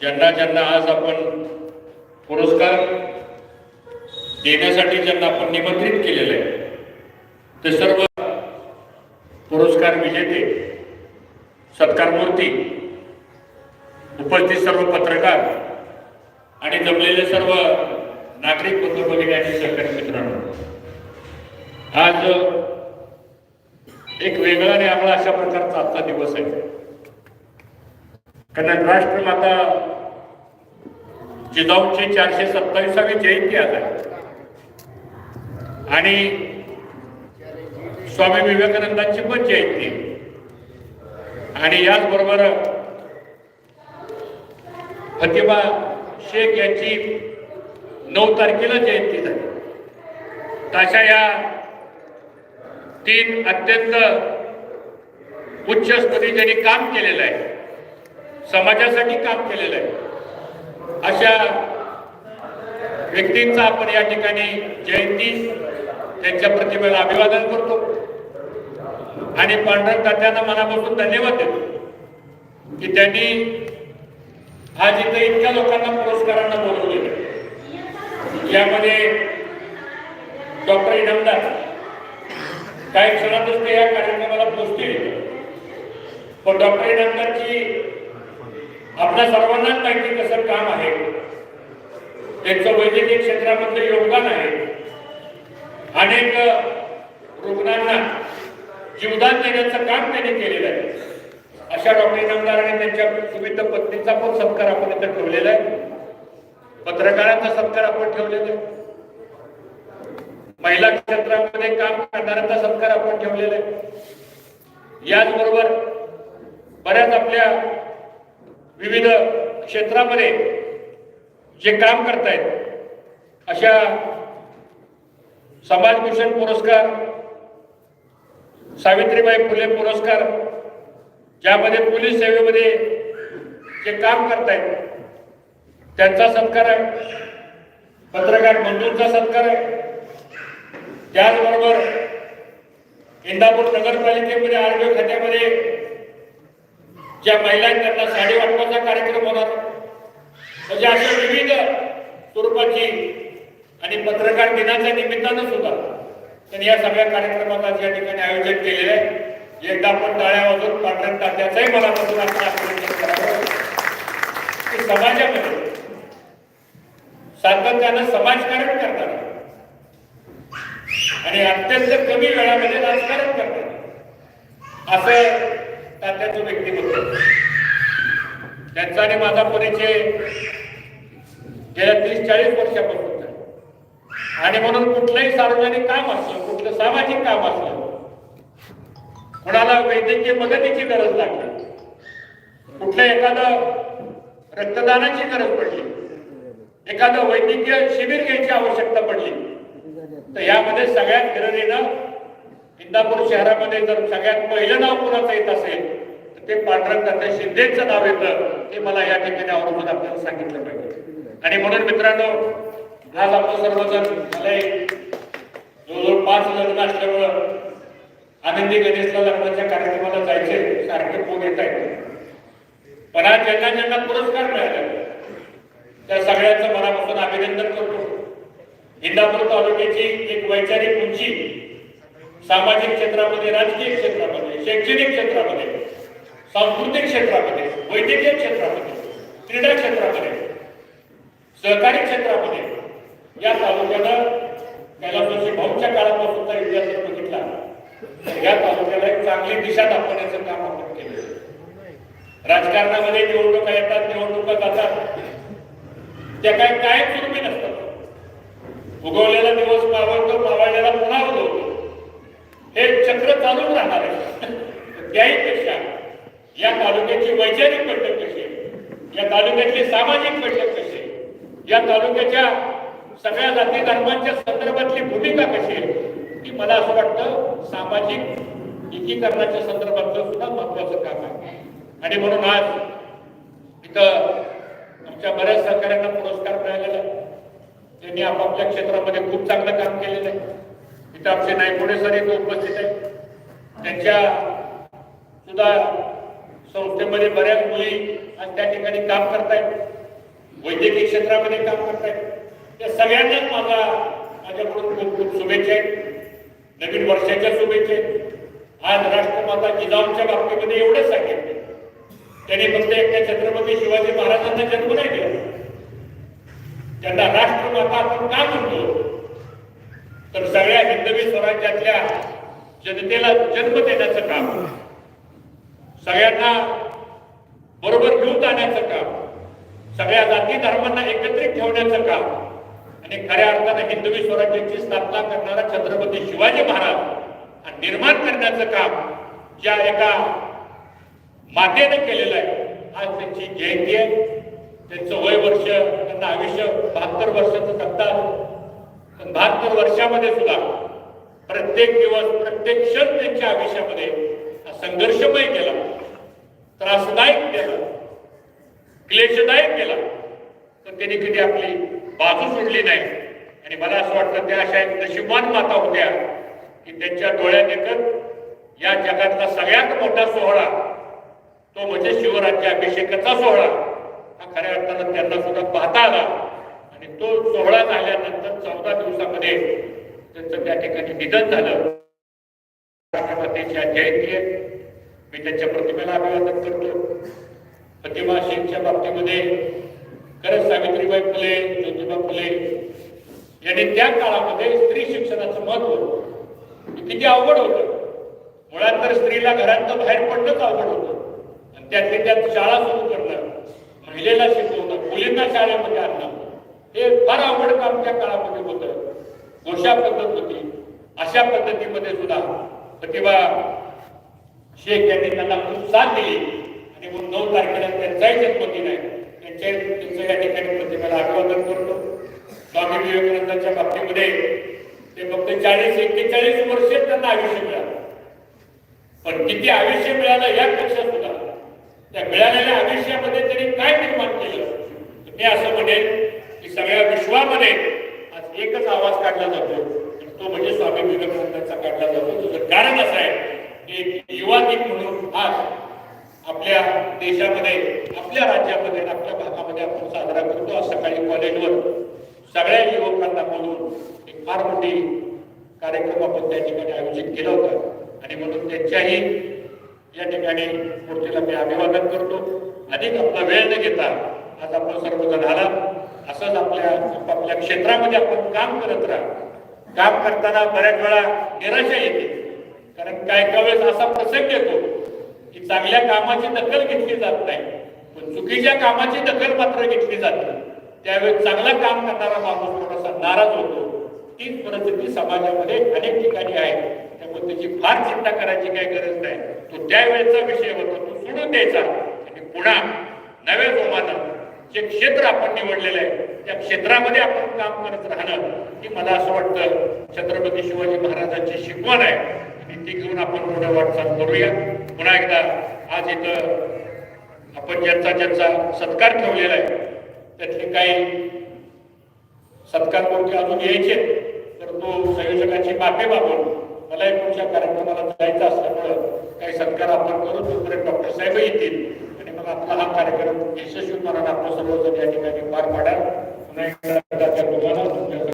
ज्यांना ज्यांना आज आपण पुरस्कार देण्यासाठी ज्यांना आपण निमंत्रित केलेलं आहे ते सर्व पुरस्कार विजेते सत्कारमूर्ती उपस्थित सर्व पत्रकार आणि जमलेले सर्व नागरिक बंधू भगिनी आणि सहकारी मित्रांनो आज एक वेगळा आणि आम्हाला अशा प्रकारचा आजचा दिवस आहे. कारण राष्ट्रमाता जिजाऊची चारशे सत्तावीसावी जयंती आज आहे. आणि स्वामी विवेकानंदांची पण जयंती. आणि याचबरोबर फतिमा शेख यांची नऊ तारखेला जयंती झाली. तशा या तीन अत्यंत उच्च स्तरी ज्यांनी काम केलेलं आहे समाजासाठी काम केलेलं आहे. अशा व्यक्तींचा आपण या ठिकाणी जयंती त्यांच्या प्रतिमेला अभिवादन करतो. आणि पांढरंग तात्यांना मनापासून धन्यवाद देतो. की त्यांनी आज इथे इतक्या लोकांना पुरस्कारांना बोलवलेलं यामध्ये डॉक्टर इनामदार काही क्षणातच ते या कार्यक्रमाला पोचतील. पण डॉक्टर इनामदारची आपल्या सर्वांनाच माहिती कसं काम आहे. त्यांचं वैद्यकीय क्षेत्रामधलं योगदान आहे. अनेक रुग्णांना जीवदान देण्याचं काम त्यांनी केलेलं आहे. अशा डॉक्टर इनामदार आणि त्यांच्या सुविध पत्नीचा पण सत्कार आपण इथं ठेवलेला आहे. पत्रकारांचा सत्कार आपण ठेवलेला आहे. महिला क्षेत्रामध्ये काम करणाऱ्यांचा सत्कार आपण ठेवलेला आहे. याचबरोबर बऱ्याच आपल्या विविध क्षेत्रामध्ये जे काम करतायत अशा समाजभूषण पुरस्कार सावित्रीबाई फुले पुरस्कार ज्यामध्ये पोलीस सेवेमध्ये जे काम करतायत त्यांचा सत्कार आहे. पत्रकार बंधूंचा सत्कार आहे. त्याचबरोबर इंदापूर नगरपालिकेमध्ये आरोग्य खात्यामध्ये ज्या महिलांकरता साडे वाटपाचा कार्यक्रम होणार म्हणजे अशा विविध स्वरूपाची आणि पत्रकार दिनाच्या निमित्तानं सुद्धा त्यांनी या सगळ्या कार्यक्रमाचा या ठिकाणी आयोजन केलेलं आहे. एकदा आपण टाळ्या वाजून पांढऱ्या तात्याचाही मला आपण अभिनंदन करावं की समाजामध्ये सातत्यानं समाजकारण करतात आणि अत्यंत कमी वेळामध्ये राजकारण करतात असं तात्याचं व्यक्तिमत्व. त्यांचा आणि माझा परिचय गेल्या तीस चाळीस वर्षापासून आणि म्हणून कुठलंही सार्वजनिक काम असलं कुठलं सामाजिक काम असलं कुणाला वैद्यकीय मदतीची गरज लागली कुठलं एखादं रक्तदानाची गरज पडली एखादं वैद्यकीय शिबिर घ्यायची आवश्यकता पडली तर यामध्ये सगळ्यात गरजेनं इंदापूर शहरामध्ये जर सगळ्यात पहिलं नाव कुणाचं येत असेल तर ते पांढरंग शिंदेचं नाव येतं हे मला या ठिकाणी अवलंबून आपल्याला सांगितलं पाहिजे. आणि म्हणून मित्रांनो आज आपण सर्वजण मला जवळजवळ पाच लग्न असल्यामुळं आनंदी गणेशला लग्नाच्या कार्यक्रमाला जायचे सारखे फोन येत आहेत. पण आज ज्यांना ज्यांना पुरस्कार मिळाले त्या सगळ्यांचं मनापासून अभिनंदन करतो. इंदापूर तालुक्याची एक वैचारिक उंची सामाजिक क्षेत्रामध्ये राजकीय क्षेत्रामध्ये शैक्षणिक क्षेत्रामध्ये सांस्कृतिक क्षेत्रामध्ये वैद्यकीय क्षेत्रामध्ये क्रीडा क्षेत्रामध्ये सहकारी क्षेत्रामध्ये या तालुक्याला त्याला म्हणजे भाऊच्या काळापासूनचा इतिहास बघितला तर या तालुक्याला एक चांगली दिशा दाखवण्याचं काम आपण केलं राजकारणामध्ये निवडणुका येतात निवडणुका जातात. त्या काय कायम स्वरूपी नसतात. उगवलेला दिवस पावडतो मावळलेला पुन्हा उगवतो. हे चक्र चालूच राहणार आहे. त्याही पेक्षा या तालुक्याची वैचारिक बैठक कशी आहे? या तालुक्यातली सामाजिक बैठक कशी आहे? या तालुक्याच्या सगळ्या जाती धर्मांच्या संदर्भातली भूमिका कशी आहे? ती मला असं वाटतं सामाजिक एकीकरणाच्या संदर्भातलं सुद्धा महत्वाचं काम आहे. आणि म्हणून आज इथं आमच्या बऱ्याच सहकाऱ्यांना पुरस्कार मिळालेला त्यांनी आपापल्या क्षेत्रामध्ये खूप चांगलं काम केलेलं आहे. इथं आमचे नायकोडे सर इथं उपस्थित आहेत. त्यांच्या सुद्धा संस्थेमध्ये बऱ्याच मुली आणि त्या ठिकाणी काम करतायत. वैद्यकीय क्षेत्रामध्ये काम करतायत. त्या सगळ्यांनाच माझा माझ्याकडून खूप खूप शुभेच्छा आहेत. नवीन वर्षाच्या शुभेच्छा आहेत. आज राष्ट्रमाता जिजामच्या बाबतीमध्ये एवढंच सांगितलं. त्यांनी फक्त एकट्या छत्रपती शिवाजी महाराजांना जन्म नाही दिला. त्यांना राष्ट्रमाता आपण का म्हणतो? तर सगळ्या हिंदवी स्वराज्यातल्या जनतेला जन्म देण्याचं काम. सगळ्यांना बरोबर घेऊन जाण्याचं काम. सगळ्या जाती धर्मांना एकत्रित ठेवण्याचं काम. आणि खऱ्या अर्थानं हिंदवी स्वराज्याची स्थापना करणारा छत्रपती शिवाजी महाराज हा निर्माण करण्याचं काम ज्या एका मातेने केलेलं आहे आज त्यांची जयंती आहे. त्यांचं वय वर्ष त्यांना आयुष्य बहात्तर वर्षाचं सत्ता बहात्तर वर्षामध्ये सुद्धा प्रत्येक दिवस प्रत्येक क्षण त्यांच्या आयुष्यामध्ये हा संघर्षमय केला त्रासदायक केला क्लेशदायक केला. तर त्यांनी कधी आपली बाजू सोडली नाही. आणि मला असं वाटतं त्या अशा एक नशिबान माता होत्या की त्यांच्या डोळ्यात या जगातला सगळ्यात मोठा सोहळा तो म्हणजे शिवराज्य अभिषेकाचा सोहळा. हा खऱ्या अर्थानं त्यांना सुद्धा पाहता आला. आणि तो सोहळा झाल्यानंतर चौदा दिवसामध्ये त्यांचं त्या ठिकाणी निधन झालं. राष्ट्रपतीच्या जयंती आहे मी त्यांच्या प्रतिमेला अभिवादन करतो. प्रतिमा शेखच्या बाबतीमध्ये खरंच सावित्रीबाई फुले ज्योतिबा फुले यांनी त्या काळामध्ये स्त्री शिक्षणाचं महत्त्व किती अवघड होतं. मुळात तर स्त्रीला घरांत बाहेर पडणंच अवघड होतं. आणि त्यातली त्यात शाळा सुरू करणं महिलेला शिकवणं मुलींना शाळेमध्ये आणणं. हे फार अवघड काम त्या काळामध्ये होतं घोषा पद्धत होती. अशा पद्धतीमध्ये सुद्धा प्रतिभा शेख यांनी त्यांना खूप साथ दिली. आणि मग नऊ तारखेला त्यांचाही जन्मदिन आहे. त्यांच्या त्यांचं या ठिकाणी प्रतिभेला अभिवादन करतो. स्वामी विवेकानंदांच्या बाबतीमध्ये ते फक्त चाळीस एक्केचाळीस वर्ष त्यांना आयुष्य मिळालं. पण किती आयुष्य मिळालं यापेक्षा सुद्धा त्या मिळालेल्या आयुष्यामध्ये त्यांनी काय निर्माण केलं? मी असं म्हणेन की सगळ्या विश्वामध्ये आज एकच आवाज काढला जातो. तो म्हणजे स्वामी विवेकानंदांचा काढला जातो. तुझं कारण असं आहे की युवा दिन म्हणून आज आपल्या देशामध्ये आपल्या राज्यामध्ये आपल्या भागामध्ये आपण साजरा करतो. आज सकाळी कॉलेजवर सगळ्या युवकांना बोलून एक फार मोठी कार्यक्रम आपण त्या ठिकाणी आयोजित केला होता. आणि म्हणून त्यांच्याही या ठिकाणी मूर्तीला मी अभिवादन करतो. अधिक आपला वेळ न घेता आज आपण सर्वजण आला असंच आपल्या आपल्या क्षेत्रामध्ये आपण काम करत राहा. काम करताना बऱ्याच वेळा निराशा येते. कारण काय काय वेळेस असा प्रसंग येतो की चांगल्या कामाची दखल घेतली जात नाही. पण चुकीच्या कामाची दखल मात्र घेतली जाते. त्यावेळेस चांगलं काम करणारा माणूस थोडासा नाराज होतो. तीच परिस्थिती समाजामध्ये अनेक ठिकाणी आहे. त्यामुळे त्याची फार चिंता करायची काही गरज नाही. तो त्यावेळेचा विषय होता. तो सोडून द्यायचा. आणि पुन्हा नव्या जोमानं जे क्षेत्र आपण निवडलेलं आहे त्या क्षेत्रामध्ये आपण काम करत राहणं ही मला असं वाटतं. छत्रपती शिवाजी महाराजांची शिकवण आहे. आणि ती घेऊन आपण पुढे वाटचाल करूया. पुन्हा एकदा आज इथं आपण ज्यांचा ज्यांचा सत्कार ठेवलेला आहे त्यातले काही सत्कार कोणते अजून यायचे तर तो संयोजकाची माफी मागून मला पुढच्या कार्यक्रमाला जायचं असल्यामुळं काही सत्कार आपण करू तोपर्यंत डॉक्टर साहेब येतील. आपला हा कार्यक्रम यशस्वीपणाने आपल्या सर्वजण या ठिकाणी पार पाडा पुन्हा एकदा